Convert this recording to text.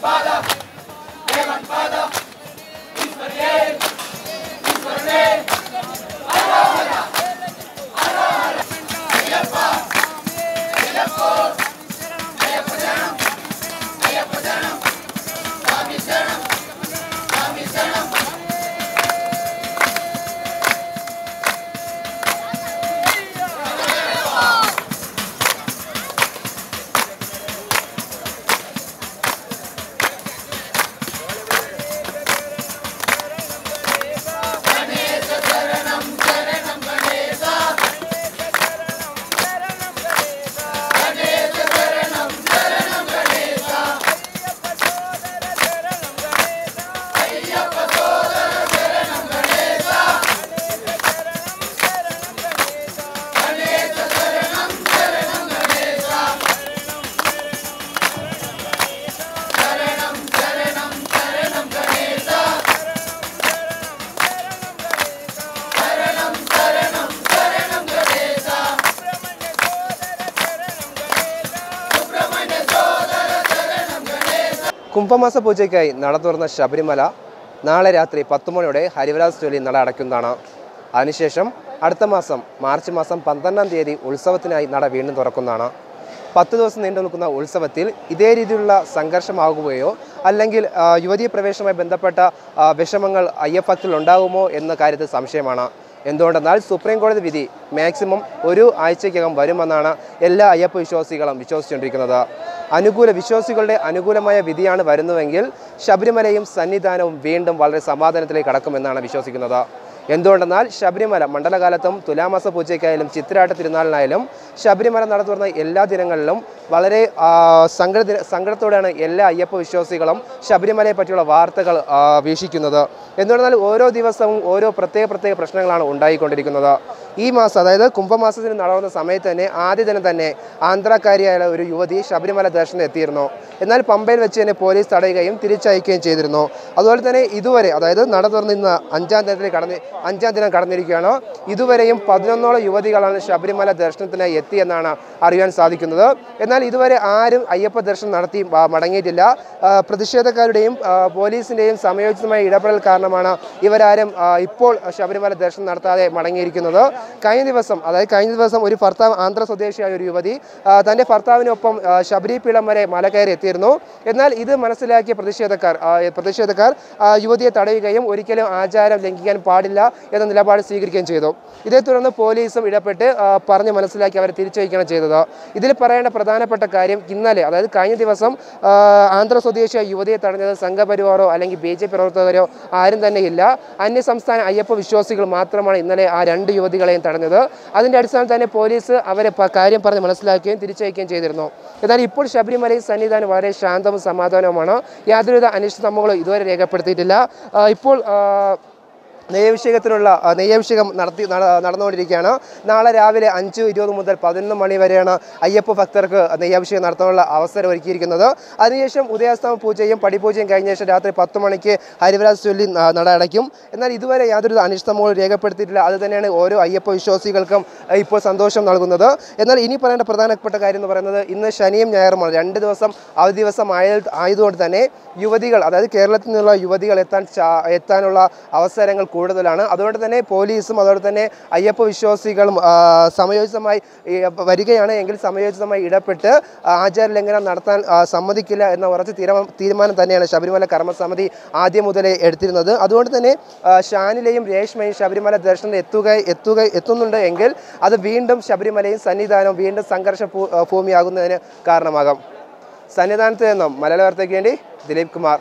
Fala! കുംഭമാസ പൂജയ്ക്കായി നട തുറന്ന ശബരിമല നാളെ രാത്രി പത്ത് മണിയോടെ ഹരിവരാജ് ജോലി നട അടയ്ക്കുന്നതാണ്. അതിനുശേഷം അടുത്ത മാസം മാർച്ച് മാസം പന്ത്രണ്ടാം തീയതി ഉത്സവത്തിനായി നട വീണ്ടും തുറക്കുന്നതാണ്. പത്ത് ദിവസം നീണ്ടു നിൽക്കുന്ന ഉത്സവത്തിൽ ഇതേ രീതിയിലുള്ള സംഘർഷമാകുകയോ അല്ലെങ്കിൽ യുവതി പ്രവേശനവുമായി ബന്ധപ്പെട്ട വിഷമങ്ങൾ അയ്യപ്പത്തിൽ ഉണ്ടാകുമോ എന്ന കാര്യത്തിൽ സംശയമാണ്. എന്തുകൊണ്ടെന്നാൽ സുപ്രീം കോടതി വിധി മാക്സിമം ഒരു ആഴ്ചയ്ക്കകം വരുമെന്നാണ് എല്ലാ അയ്യപ്പ വിശ്വാസികളും വിശ്വസിച്ചുകൊണ്ടിരിക്കുന്നത്. അനുകൂല വിശ്വാസികളുടെ അനുകൂലമായ വിധിയാണ് വരുന്നുവെങ്കിൽ ശബരിമലയും സന്നിധാനവും വീണ്ടും വളരെ സമാധാനത്തിലേക്ക് കടക്കുമെന്നാണ് വിശ്വസിക്കുന്നത്. എന്തുകൊണ്ടെന്നാൽ ശബരിമല മണ്ഡലകാലത്തും തുലാമാസ പൂജയ്ക്കായാലും ചിത്രാട്ട തിരുനാളിനായാലും ശബരിമല നടത്തുന്ന എല്ലാ ദിനങ്ങളിലും വളരെ സങ്കട സങ്കടത്തോടെയാണ് എല്ലാ അയ്യപ്പ വിശ്വാസികളും ശബരിമലയെ പറ്റിയുള്ള വാർത്തകൾ വീക്ഷിക്കുന്നത്. എന്തുകൊണ്ടെന്നാൽ ഓരോ ദിവസവും ഓരോ പ്രത്യേക പ്രത്യേക പ്രശ്നങ്ങളാണ് ഉണ്ടായിക്കൊണ്ടിരിക്കുന്നത്. ഈ മാസം അതായത് കുംഭമാസത്തിന് നടന്ന സമയത്ത് തന്നെ ആദ്യ ദിനം തന്നെ ആന്ധ്രാക്കാരിയായ ഒരു യുവതി ശബരിമല ദർശനം എത്തിയിരുന്നു. എന്നാൽ പമ്പയിൽ വെച്ച് തന്നെ പോലീസ് തടയുകയും തിരിച്ചയക്കുകയും ചെയ്തിരുന്നു. അതുപോലെ തന്നെ ഇതുവരെ അതായത് നട തുറന്ന് അഞ്ചാം ദിനത്തിൽ കടന്ന് അഞ്ചാം ദിനം കടന്നിരിക്കുകയാണ്. ഇതുവരെയും പതിനൊന്നോളം യുവതികളാണ് ശബരിമല ദർശനത്തിനായി എത്തിയെന്നാണ് അറിയാൻ സാധിക്കുന്നത്. എന്നാൽ ഇതുവരെ ആരും അയ്യപ്പ ദർശനം നടത്തി മടങ്ങിയിട്ടില്ല. പ്രതിഷേധക്കാരുടെയും പോലീസിന്റെയും സമയോചിതമായ ഇടപെടൽ കാരണമാണ് ഇവരാരും ഇപ്പോൾ ശബരിമല ദർശനം നടത്താതെ മടങ്ങിയിരിക്കുന്നത്. കഴിഞ്ഞ ദിവസം അതായത് കഴിഞ്ഞ ദിവസം ഒരു ഭർത്താവ് ആന്ധ്ര സ്വദേശിയായ ഒരു യുവതി തന്റെ ഭർത്താവിനൊപ്പം ശബരി വരെ മല കയറി എത്തിയിരുന്നു. എന്നാൽ ഇത് മനസ്സിലാക്കിയ പ്രതിഷേധക്കാർ പ്രതിഷേധക്കാർ യുവതിയെ തടയുകയും ഒരിക്കലും ആചാരം ലംഘിക്കാൻ പാടില്ല എന്ന നിലപാട് സ്വീകരിക്കുകയും ചെയ്തു. ഇതേ തുടർന്ന് പോലീസും ഇടപെട്ട് പറഞ്ഞ് മനസ്സിലാക്കി അവരെ തിരിച്ചയക്കുകയാണ് ചെയ്തത്. ഇതിൽ പറയേണ്ട പ്രധാനപ്പെട്ട കാര്യം ഇന്നലെ അതായത് കഴിഞ്ഞ ദിവസം ആന്ധ്ര സ്വദേശിയായ യുവതിയെ തടഞ്ഞത് സംഘപരിവാറോ അല്ലെങ്കിൽ ബി ജെ പി പ്രവർത്തകരോ ആരും തന്നെയില്ല. അന്യസംസ്ഥാന അയ്യപ്പ വിശ്വാസികൾ മാത്രമാണ് ഇന്നലെ ആ രണ്ട് യുവതികളെയും തടഞ്ഞത്. അതിന്റെ അടിസ്ഥാനത്തിൽ തന്നെ പോലീസ് അവരെ കാര്യം പറഞ്ഞ് മനസ്സിലാക്കുകയും തിരിച്ചയക്കുകയും ചെയ്തിരുന്നു. എന്നാൽ ഇപ്പോൾ ശബരിമലയിൽ സന്നിധാനം വളരെ ശാന്തവും സമാധാനവുമാണ്. യാതൊരുവിധ സംഭവങ്ങളും ഇതുവരെ രേഖപ്പെടുത്തിയിട്ടില്ല. ഇപ്പോൾ നെയ്യഭിഷേകത്തിനുള്ള നെയ്യഭിഷേകം നടത്തി നടന്നുകൊണ്ടിരിക്കുകയാണ്. നാളെ രാവിലെ അഞ്ച് ഇരുപത് മുതൽ പതിനൊന്ന് മണി വരെയാണ് അയ്യപ്പ ഭക്തർക്ക് നെയ്യഭിഷേകം നടത്താനുള്ള അവസരം ഒരുക്കിയിരിക്കുന്നത്. അതിനുശേഷം ഉദയാസ്തമ പൂജയും പടിപൂജയും കഴിഞ്ഞ ശേഷം രാത്രി പത്ത് മണിക്ക് ഹരിവരാജ് ചൊല്ലി നട അടയ്ക്കും. എന്നാൽ ഇതുവരെ യാതൊരു അനിഷ്ടമോ രേഖപ്പെടുത്തിയിട്ടില്ല. അത് തന്നെയാണ് ഓരോ അയ്യപ്പ വിശ്വാസികൾക്കും ഇപ്പോൾ സന്തോഷം നൽകുന്നത്. എന്നാൽ ഇനി പറയേണ്ട പ്രധാനപ്പെട്ട കാര്യം എന്ന് പറയുന്നത് ഇന്ന് ശനിയും ഞായറുമാണ്. രണ്ട് ദിവസം അവധി ദിവസം ആയ ആയതുകൊണ്ട് തന്നെ യുവതികൾ അതായത് കേരളത്തിൽ നിന്നുള്ള യുവതികൾ എത്താൻ എത്താനുള്ള അവസരങ്ങൾ കൂടുതലാണ്. അതുകൊണ്ട് തന്നെ പോലീസും അതുപോലെ തന്നെ അയ്യപ്പ വിശ്വാസികളും സമയോചിതമായി വരികയാണ്. എങ്കിൽ സമയോചിതമായി ഇടപെട്ട് ആചാര ലംഘനം നടത്താൻ സമ്മതിക്കില്ല എന്ന ഉറച്ച തീരുമാനം തന്നെയാണ് ശബരിമല കർമ്മസമിതി ആദ്യം മുതലേ എടുത്തിരുന്നത്. അതുകൊണ്ട് തന്നെ ഷാനിലെയും രേഷ്മയും ശബരിമല ദർശനം എത്തുക എത്തുക എത്തുന്നുണ്ട് എങ്കിൽ അത് വീണ്ടും ശബരിമലയും സന്നിധാനവും വീണ്ടും സംഘർഷ ഭൂമിയാകുന്നതിന് കാരണമാകാം. സന്നിധാനത്ത് നിന്നും മലയാള വാർത്തയ്ക്ക് വേണ്ടി ദിലീപ് കുമാർ.